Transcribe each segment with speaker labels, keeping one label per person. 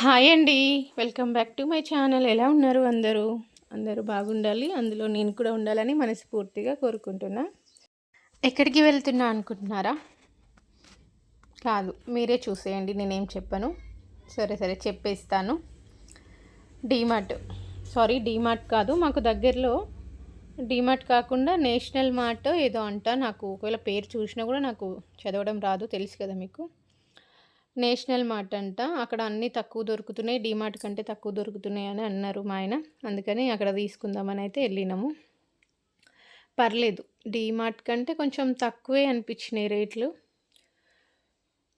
Speaker 1: Hi అండి. Welcome back to my channel. ఎలా ఉన్నారు అందరూ? అందరూ బాగుండాలి. అందులో నేను కూడా ఉండాలని మనస్ఫూర్తిగా కోరుకుంటున్నా. ఎక్కడికి వెళ్తున్నా అనుకుంటున్నారా? కాదు మీరే చూసేయండి. నేనేం చెప్పను. సరే సరే చెప్పేస్తాను. డీమార్ట్. సారీ డీమార్ట్ కాదు. మాకు దగ్గరలో డీమార్ట్ కాకుండా నేషనల్ మార్ట్ ఏదో అంట. నాకు ఒకవేళ పేరు చూసినా కూడా నాకు చదవడం రాదు. తెలుసు కదా మీకు. నేషనల్ మార్ట్ అంట. అక్కడ అన్నీ తక్కువ దొరుకుతున్నాయి. డీమార్ట్ కంటే తక్కువ దొరుకుతున్నాయి అని అన్నారు మా ఆయన. అందుకని అక్కడ తీసుకుందామని అయితే వెళ్ళినాము. పర్లేదు. డీమార్ట్ కంటే కొంచెం తక్కువే అనిపించినాయి రేట్లు.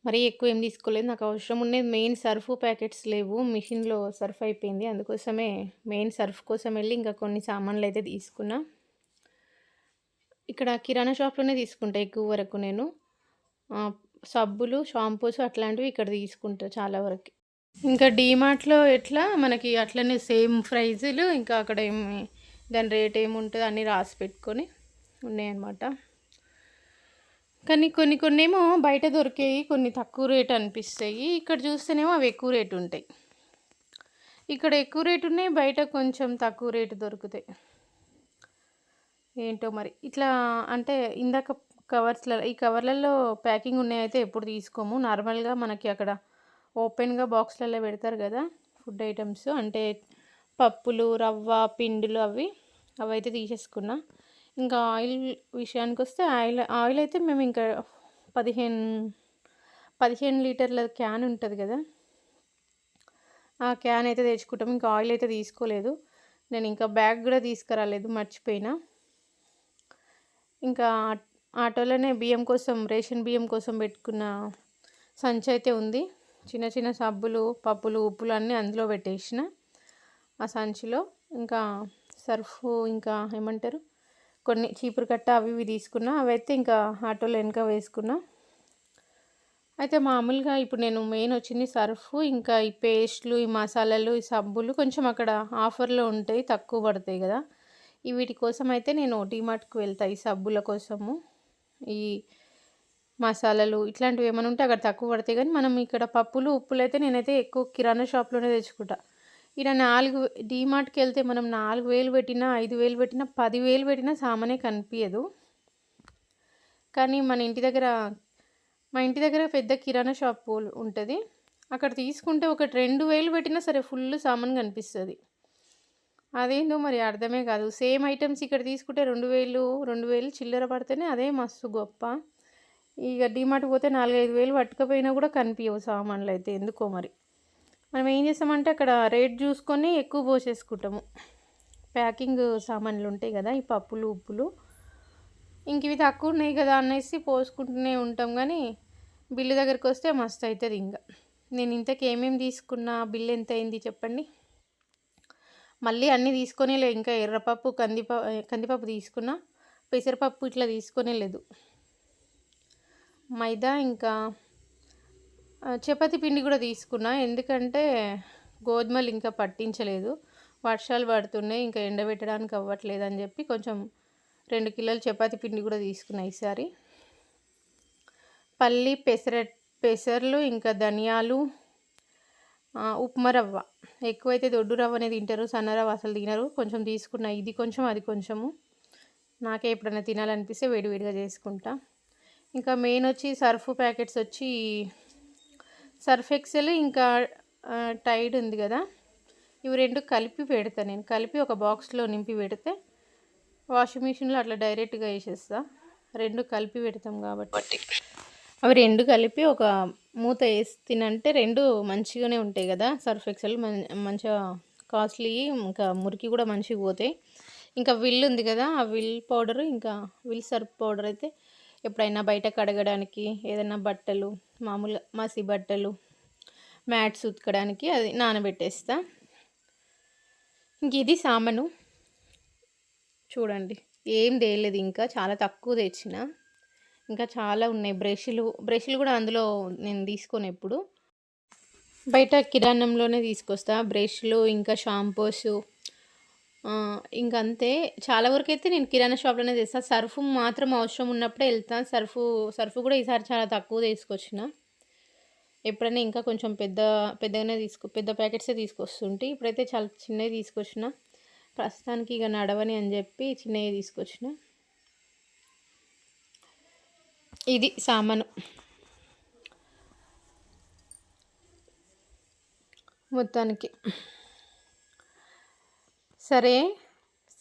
Speaker 1: మరీ ఎక్కువ ఏం తీసుకోలేదు. నాకు అవసరం ఉండేది మెయిన్ సర్ఫ్ ప్యాకెట్స్ లేవు. మిషన్లో సర్ఫ్ అయిపోయింది. అందుకోసమే మెయిన్ సర్ఫ్ కోసం వెళ్ళి ఇంకా కొన్ని సామాన్లు అయితే తీసుకున్నా. ఇక్కడ కిరాణా షాప్లోనే తీసుకుంటా ఎక్కువ వరకు నేను. సబ్బులు షాంపూస్ అట్లాంటివి ఇక్కడ తీసుకుంటారు చాలా వరకు. ఇంకా డీమార్ట్లో ఎట్లా? మనకి అట్లనే సేమ్ ప్రైజులు ఇంకా అక్కడ ఏమి దాని రేట్ ఏముంటుంది అన్నీ రాసి పెట్టుకొని ఉన్నాయన్నమాట. కానీ కొన్ని కొన్ని ఏమో బయట దొరికేవి కొన్ని తక్కువ రేట్ అనిపిస్తాయి. ఇక్కడ చూస్తేనేమో అవి ఎక్కువ రేటు ఉంటాయి. ఇక్కడ ఎక్కువ రేటు ఉన్నాయి బయట కొంచెం తక్కువ రేటు దొరుకుతాయి. ఏంటో మరి ఇట్లా అంటే ఇందాక కవర్స్లలో ఈ కవర్లలో ప్యాకింగ్ ఉన్నాయైతే ఎప్పుడు తీసుకోము. నార్మల్గా మనకి అక్కడ ఓపెన్గా బాక్స్లలో పెడతారు కదా ఫుడ్ ఐటమ్స్. అంటే పప్పులు రవ్వ పిండిలు అవి అవి అయితే తీసేసుకున్నా. ఇంకా ఆయిల్ విషయానికి వస్తే ఆయిల్ ఆయిల్ అయితే మేము ఇంకా పదిహేను పదిహేను లీటర్ల క్యాన్ ఉంటుంది కదా. ఆ క్యాన్ అయితే తెచ్చుకుంటాం. ఇంకా ఆయిల్ అయితే తీసుకోలేదు. నేను ఇంకా బ్యాగ్ కూడా తీసుకురాలేదు. మర్చిపోయినా. ఇంకా ఆటోలోనే బియ్యం కోసం రేషన్ బియ్యం కోసం పెట్టుకున్న సంచి అయితే ఉంది. చిన్న చిన్న సబ్బులు పప్పులు ఉప్పులు అన్నీ అందులో పెట్టేసిన ఆ సంచిలో. ఇంకా సర్ఫ్ ఇంకా ఏమంటారు? కొన్ని చీపురు కట్ట అవి ఇవి తీసుకున్నా. అవైతే ఇంకా ఆటోలో వెనక వేసుకున్నా. అయితే మామూలుగా ఇప్పుడు నేను మెయిన్ వచ్చింది సర్ఫ్ ఇంకా ఈ పేస్ట్లు ఈ మసాలాలు ఈ సబ్బులు కొంచెం అక్కడ ఆఫర్లో ఉంటాయి తక్కువ పడతాయి కదా. ఈ వీటి కోసం అయితే నేను డీమార్ట్కి వెళ్తాను ఈ సబ్బుల కోసము. ఈ మసాలాలు ఇట్లాంటివి ఏమైనా ఉంటే అక్కడ తక్కువ పడతాయి. కానీ మనం ఇక్కడ పప్పులు ఉప్పులు అయితే నేనైతే ఎక్కువ కిరాణా షాప్లోనే తెచ్చుకుంటా. ఇక్కడ నాలుగు డీమార్ట్కి వెళ్తే మనం నాలుగు వేలు పెట్టినా ఐదు వేలు పెట్టినా పదివేలు పెట్టినా సామానే కనిపించదు కానీ మన ఇంటి దగ్గర మా ఇంటి దగ్గర పెద్ద కిరాణా షాప్ ఉంటుంది. అక్కడ తీసుకుంటే ఒక రెండు వేలు పెట్టినా సరే ఫుల్ సామాన్ కనిపిస్తుంది. అదేందో మరి అర్థమే కాదు. సేమ్ ఐటమ్స్ ఇక్కడ తీసుకుంటే రెండు వేలు రెండు వేలు చిల్లర పడితేనే అదే మస్తు గొప్ప. ఇక డిమార్ట్ పోతే నాలుగైదు వేలు పట్టుకపోయినా కూడా కనిపించవు సామాన్లు అయితే ఎందుకో మరి. మనం ఏం చేస్తామంటే అక్కడ రేట్ చూసుకొని ఎక్కువ పోసేసుకుంటాము. ప్యాకింగ్ సామాన్లు ఉంటాయి కదా ఈ పప్పులు ఉప్పులు. ఇంక ఇవి తక్కువ ఉన్నాయి కదా అనేసి పోసుకుంటూనే ఉంటాం కానీ బిల్లు దగ్గరికి వస్తే మస్తు అవుతుంది ఇంకా. నేను ఇంతకు ఏమేమి తీసుకున్నా బిల్లు ఎంత అయింది చెప్పండి? మళ్ళీ అన్నీ తీసుకొనే లేదు ఇంకా ఎర్రపప్పు కందిప కందిపప్పు తీసుకున్నా పెసరపప్పు ఇట్లా తీసుకొనే లేదు. మైదా ఇంకా చపాతి పిండి కూడా తీసుకున్నా. ఎందుకంటే గోధుమలు ఇంకా పట్టించలేదు. వర్షాలు పడుతున్నాయి ఇంకా ఎండబెట్టడానికి అవ్వట్లేదు అని చెప్పి కొంచెం రెండు కిలోల చపాతి పిండి కూడా తీసుకున్నా ఈసారి. పల్లి పెసర పెసర్లు ఇంకా ధనియాలు ఉప్మా రవ్వ. ఎక్కువైతే దొడ్డు రవ్వ అనేది తింటారు సన్న రవ్వ అసలు తినరు. కొంచెం తీసుకున్న ఇది కొంచెం అది కొంచెము. నాకే ఎప్పుడైనా తినాలనిపిస్తే వేడివేడిగా చేసుకుంటా. ఇంకా మెయిన్ వచ్చి సర్ఫ్ ప్యాకెట్స్ వచ్చి సర్ఫ్ ఎక్సెల్ ఇంకా టైడ్ ఉంది కదా. ఇవి రెండు కలిపి పెడతా నేను. కలిపి ఒక బాక్స్లో నింపి పెడితే వాషింగ్ మిషన్లో అట్లా డైరెక్ట్గా వేసేస్తా. రెండు కలిపి పెడతాం కాబట్టి. అవి రెండు కలిపి ఒక మూత వేసి తినంటే రెండు మంచిగానే ఉంటాయి కదా. సర్ఫ్ ఎక్సెల్ మం మంచిగా కాస్ట్లీ ఇంకా మురికి కూడా మంచిగా పోతాయి. ఇంకా విల్ ఉంది కదా ఆ విల్ పౌడర్ ఇంకా విల్ సర్ఫ్ పౌడర్ అయితే ఎప్పుడైనా బయట కడగడానికి ఏదైనా బట్టలు మామూలుగా మసి బట్టలు మ్యాట్స్ ఉతకడానికి అది నానబెట్టేస్తా. ఇంక ఇది సామను. చూడండి ఏం తేలేదు ఇంకా చాలా తక్కువ తెచ్చిన. ఇంకా చాలా ఉన్నాయి. బ్రష్లు బ్రష్లు కూడా అందులో నేను తీసుకోను ఎప్పుడు బయట కిరాణంలోనే తీసుకొస్తా. బ్రష్లు ఇంకా షాంపూస్ ఇంక అంతే. చాలా వరకు అయితే నేను కిరాణా షాప్లోనే తెస్తాను సర్ఫ్ మాత్రం అవసరం ఉన్నప్పుడే వెళ్తాను సర్ఫ్ సర్ఫ్ కూడా ఈసారి చాలా తక్కువ తీసుకొచ్చిన. ఎప్పుడైనా ఇంకా కొంచెం పెద్ద పెద్దగానే తీసుకు పెద్ద ప్యాకెట్సే తీసుకొస్తుంటే. ఇప్పుడైతే చాలా చిన్నవి తీసుకొచ్చిన. ప్రస్తుతానికి ఇక నడవని అని చెప్పి చిన్నవి తీసుకొచ్చిన. ఇది సామాను. మొత్తానికి. సరే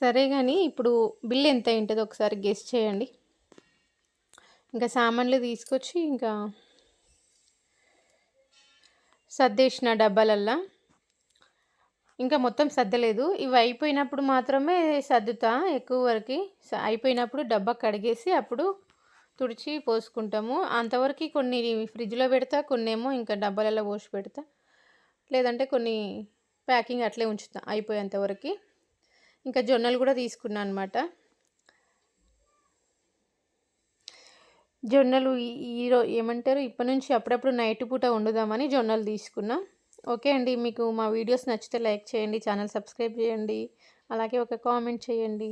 Speaker 1: సరే కానీ ఇప్పుడు బిల్ ఎంత ఉంటుందో ఒకసారి గెస్ట్ చేయండి. ఇంకా సామాన్లు తీసుకొచ్చి ఇంకా సర్దేసిన డబ్బాలల్లా. ఇంకా మొత్తం సర్దలేదు. ఇవి అయిపోయినప్పుడు మాత్రమే సర్దుతా ఎక్కువ వరకు. అయిపోయినప్పుడు డబ్బా కడిగేసి అప్పుడు తుడిచి పోసుకుంటాము. అంతవరకు కొన్ని ఫ్రిడ్జ్లో పెడతా కొన్ని ఏమో ఇంకా డబ్బాలలో పోసి పెడతా. లేదంటే కొన్ని ప్యాకింగ్ అట్లే ఉంచుతా అయిపోయేంతవరకు ఇంకా జొన్నలు కూడా తీసుకున్నాను అనమాట జొన్నలు ఈరో ఏమంటారు? ఇప్పటి నుంచి అప్పుడప్పుడు నైట్ పూట వండుదామని జొన్నలు తీసుకున్నా. ఓకే అండి మీకు మా వీడియోస్ నచ్చితే లైక్ చేయండి ఛానల్ సబ్స్క్రైబ్ చేయండి అలాగే ఒక కామెంట్ చేయండి.